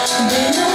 Been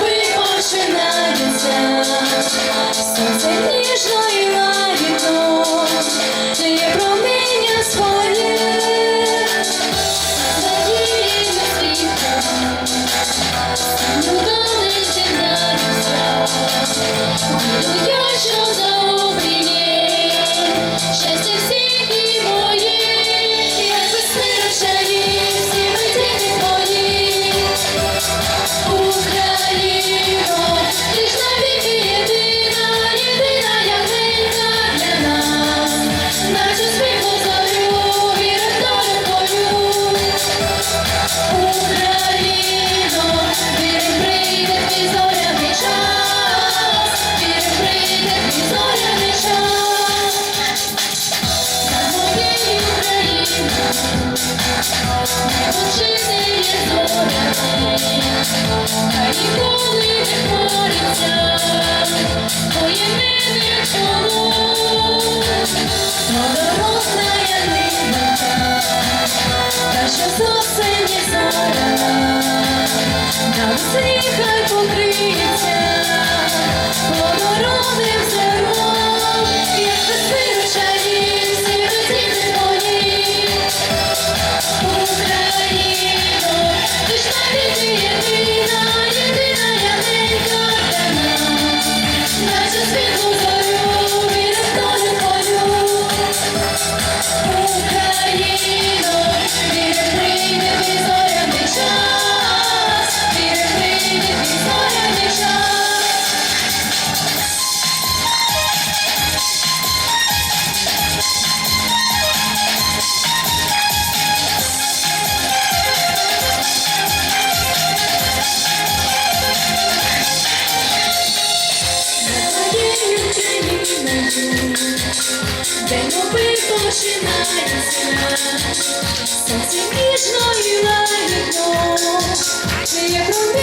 Та що зовсім не зоряна, нам всіх покрив. де мови починається, сонце ніжно і лагідно, як